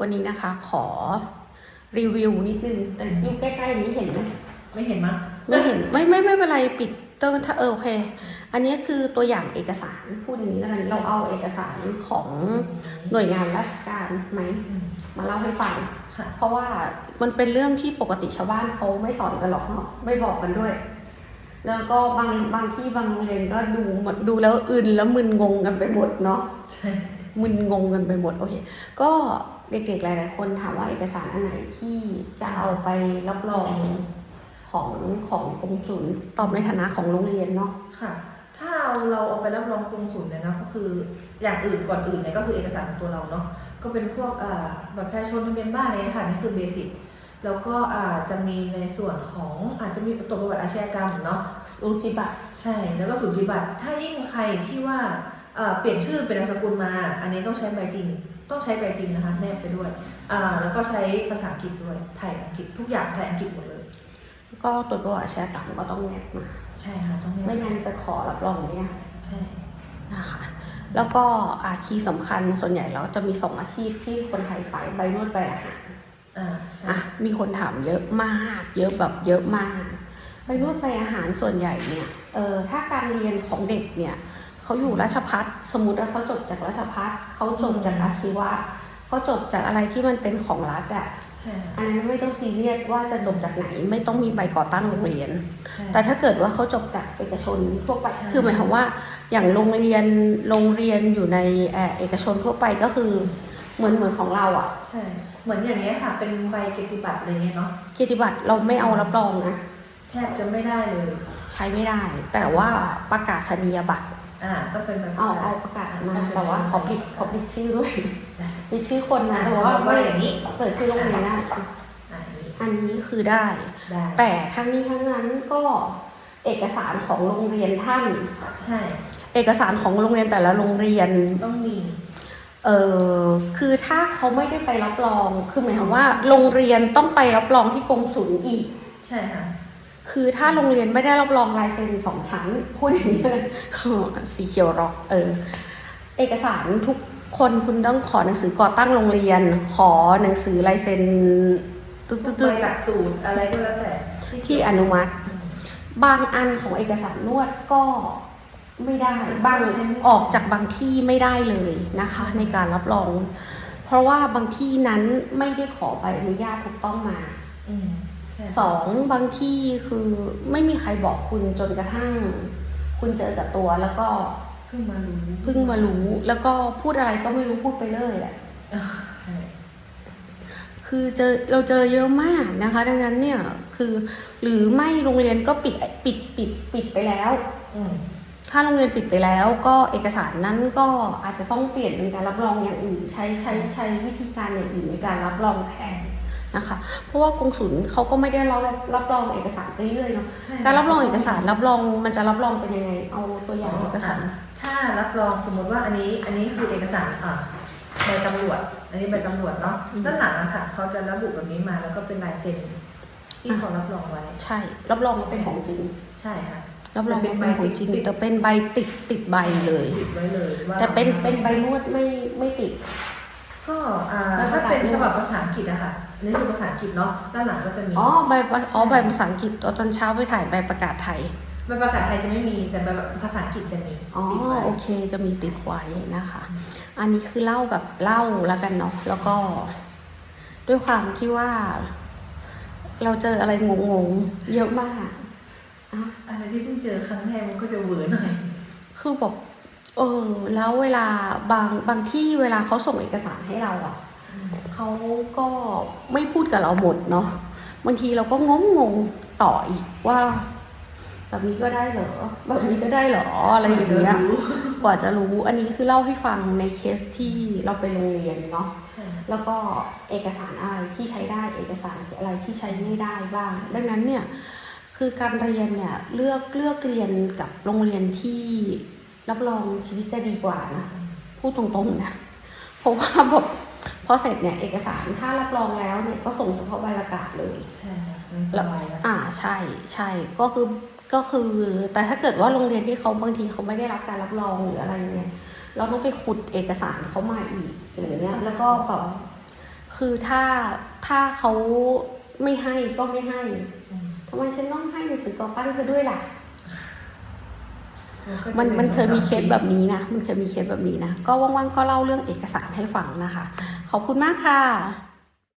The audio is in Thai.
วันนี้นะคะ ขอรีวิวนิดนึงแต่อยู่ใกล้ๆนี้เห็นไหมไม่เห็นมั้งไม่เห็นไม่ไม่ไม่เป็นไรปิดเตอร์ถ้าเออโอเค อันนี้คือตัวอย่างเอกสารพูดอย่างนี้แล้วกันเราเอาเอกสารของหน่วยงานราชการไหมอืมมาเล่าให้ฟังค่ะเพราะว่ามันเป็นเรื่องที่ปกติชาวบ้านเขาไม่สอนกันหรอกเนาะไม่บอกกันด้วย แล้วก็บางบางที่บางโรงเรียนก็ดูหมดดูแล้วอื่นแล้วมึนงงกันไปหมดเนาะใช่ มึนงงกันไปหมดโอเคก็เด็กๆหลายๆคนถามว่าเอกสารอันไหนที่จะเอาไปรับรองของของกรมศุลตอบในฐานะของโรงเรียนเนาะค่ะ ถ้าเราเราเอาไปรับรองกรงศุลเนี่ยนะก็คืออย่างอื่นก่อนอื่นเนี่ยก็คือเอกสารของตัวเราเนาะก็เป็นพวกอ่าบัตรประชาชนทะเบียนบ้านอะไรเนี่ยค่ะนี่คือเบสิกแล้วก็อาจจะมีในส่วนของอาจจะมีตัวประวัติอาชญากรรมเนาะอุจิบัตรใช่แล้วก็สูจิบัตรถ้ายิ่งใครที่ว่า เอ่อเปลี่ยนชื่อเป็นนามสกุลมา อันนี้ต้องใช้ใบจริง ต้องใช้ใบจริงนะคะแนบไปด้วยอ่าแล้วก็ใช้ภาษาอังกฤษด้วยไทยอังกฤษทุกอย่างไทยอังกฤษหมดเลย ก็ตรวจประวัติอาชญากรรมก็ต้องแนบมาใช่ค่ะต้องแนบไม่งั้นจะขอรับรองไม่ได้ใช่นะคะแล้วก็อาคีย์สำคัญส่วนใหญ่แล้วจะมีสองอาชีพที่คนไทยไปใบนวดใบอาหารอ่าใช่อะมีคนถามเยอะมาก เยอะแบบเยอะมาก ใบนวดใบอาหารส่วนใหญ่เนี่ยเออถ้าการเรียนของเด็กเนี่ย เขาอยู่ราชพัฒสมมติว่าเขาจบจากราชพัฒเขาจบจากอาชีวะเขาจบจากอะไรที่มันเป็นของรัฐอะใช่ค่ะอันนั้นไม่ต้องซีเรียสว่าจะจบจากไหนไม่ต้องมีใบก่อตั้งโรงเรียนใช่แต่ถ้าเกิดว่าเขาจบจากเอกชนทั่วไปใช่คือหมายความว่าอย่างโรงเรียนโรงเรียนอยู่ในเอ่อเอกชนทั่วไปก็คือเหมือนเหมือนของเราอะใช่เหมือนอย่างนี้ยค่ะ เป็นใบเกียรติบัตรอะไรเงี้ยเนาะเกียรติบัตรเราไม่เอารับรองนะแทบจะไม่ได้เลย ใช้ไม่ได้ แต่ว่าประกาศนียบัตร อ่าต้องเป็นแบบเอาเอาประกาศมาแต่ว่าขอปิดขอปิดชื่อด้วยได้ปิดชื่อคนนะอ่าแต่ว่าสมมุติว่าอย่างนี้เปิดชื่อโรงเรียนได้อ่านี่อันนี้คือได้ได้ แต่ทั้งนี้ทั้งนั้นก็เอกสารของโรงเรียนท่าน ใช่ เอกสารของโรงเรียนแต่ละโรงเรียนต้องมีเออคือถ้าเขาไม่ได้ไปรับรอง คือหมายความว่า โรงเรียนต้องไปรับรองที่กรมศุลอีก ใช่ค่ะ คือถ้าโรงเรียนไม่ได้รับรองลายเซ็นสองชั้นพูดอย่างนี้เลยสีเขียวร็อกเออ เอกสารทุกคนคุณต้องขอหนังสือก่อตั้งโรงเรียน ขอหนังสือลายเซ็นตึ๊ดใบตึ๊ดจากสูตรอะไรก็แล้วแต่ๆที่อนุมัติอืมบางอันของเอกสารนวดก็ไม่ได้บางใช่ไหมออกจากบางที่ไม่ได้เลยนะคะ ในการรับรอง เพราะว่าบางที่นั้นไม่ได้ขอใบอนุญาตถูกต้องมาอืมใช่ สองบางที่คือไม่มีใครบอกคุณจนกระทั่ง คุณเจอกับตัวแล้วก็เพิ่งมารู้เพิ่งมารู้แล้วก็พูดอะไรก็ไม่รู้พูดไปเลยแหละอ่าใช่คือเจอเราเจอเยอะมากนะคะ ดังนั้นเนี่ยคือหรือไม่โรงเรียนก็ปิดปิดปิดปิดไปแล้วอืมถ้าโรงเรียนปิดไปแล้ว ก็เอกสารนั้นก็อาจจะต้องเปลี่ยนเป็นการรับรองอย่างอื่น ใช้ใช้ใช้วิธีการอย่างอื่นในการรับรองแทน นะคะ เพราะว่ากงสุลเขาก็ไม่ได้รับรับรองเอกสารไปเรื่อยเนาะใช่การรับรองเอกสารรับรองมันจะรับรองเป็นยังไงเอาตัวอย่างเอกสาระถ้ารับรองสมมติว่าอันนี้อันนี้คือเอกสารอ่าใบตำรวจ อันนี้ใบตำรวจเนาะอืมด้านหลังอะค่ะเขาจะระบุแบบนี้มาแล้วก็เป็นลายเซ็นที่เขารับรองไว้ ใช่ รับรองว่าเป็นของจริง ใช่ค่ะรับรองว่าเป็นของจริงติดแต่เป็นใบติดติดใบเลยติดไว้เลยว่าแต่เป็นเป็นใบนวดไม่ไม่ติด ก็อ่าแล้วถ้าเป็นประกาศฉบับภาษาอังกฤษอะค่ะอั นนี้คือภาษาอังกฤษเนาะด้านหลังก็จะมีอ๋อใบภาอ๋อใบภาษาอังกฤษตอนเช้าไปถ่ายใบประกาศไทยใบประกาศไทยจะไม่มีแต่ใบภาษาอังกฤษจะมีอ๋อติดไว้โอเค จะมีติดไว้นะคะ อันนี้คือเล่าแบบเล่าแล้วกันเนาะแล้วก็ ด้วยความที่ว่า เราเจออะไรงงๆเยอะมากอะอะไรที่เพิ่งเจอครั้งแรกมันก็จะเหวอหน่อยคือบอกเออแล้วเวลาบางบางที่เวลาเขาส่งเอกสารให้เราอะ เขาก็ไม่พูดกับเราหมดเนาะบางทีเราก็งงงๆต่ออีกว่า แบบนี้ก็ได้เหรอแบบนี้ก็ได้เหรออะไรอย่างเงี้ยจะรู้กว่าจะรู้อันนี้คือเล่าให้ฟังในเคสที่เราไปโรงเรียนเนาะใช่แล้วก็เอกสารอะไรที่ใช้ได้เอกสารอะไรที่ใช้ไม่ได้บ้างดังนั้นเนี่ยคือการเรียนเนี่ยเลือกเลือกเรียนกับโรงเรียนที่รับรองชีวิตจะดีกว่านะพูดตรงๆนะเพราะว่าแบบ พอเสร็จเนี่ยเอกสารถ้ารับรองแล้วเนี่ยก็ส่งเฉพาะใบประกาศเลยใช่ค่ะมันสบายแล้วอ่าใช่ใช่ก็คือก็คือ แต่ถ้าเกิดว่าโรงเรียนที่เขาบางทีเขาไม่ได้รับการรับรองหรืออะไรเนี่ยเราต้องไปขุดเอกสารเขามาอีกอย่างเงี้ยแล้วก็แบบคือถ้าถ้าเขาไม่ให้ก็ไม่ให้อืมทำไมฉันต้องให้หนังสือกอปั้นเธอด้วยล่ะก็จะ มันป็มันเคยมีสองเคสาสแบบนี้นะ มันเคยมีเคสแบบนี้นะ ก็ว่างๆก็เล่าเรื่องเอกสารให้ฟังนะคะ ขอบคุณมากค่ะ